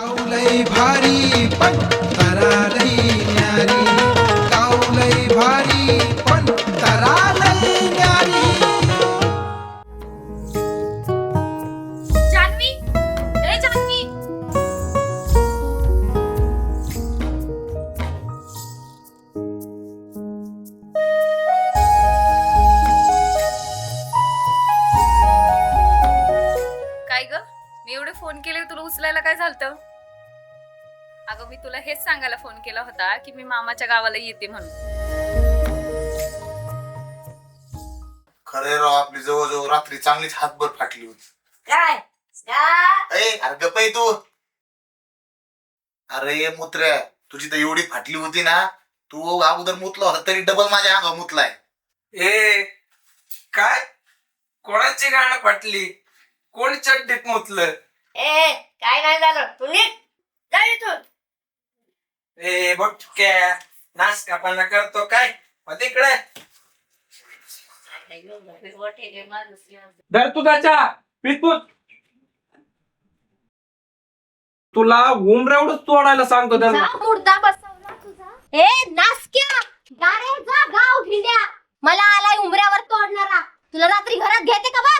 भारी पण केले तुला उचलायला काय झालं अगं मी तुला हेच सांगायला फोन केला होता की मी मामाच्या गावाला येते म्हणून. खरे राव आपली जवळजवळ रात्री चांगलीच हातभर फाटली होती. काय? का? ए अरे गप आहे तू. अरे मुत्र्या तुझी तर एवढी फाटली होती ना तू अगोदर मुतला होता तरी डबल माझ्या अंगा मुतलाय. ए काय? कोणाची गाणं फाटली? कोण चड्डीत मुतलं? ए काय नाही झालं. तू निघ. जा इथून. ए नाश करतो काय? मग तिकडे. धर तुझा पितपूत तुला सांगतो जा, मुर्दा बसवला तुझा. ए नासक्या. गारे जा गाव भिल्या मला आलाय उमऱ्यावर तोडणारा. तुला रात्री घरात घेते का बा?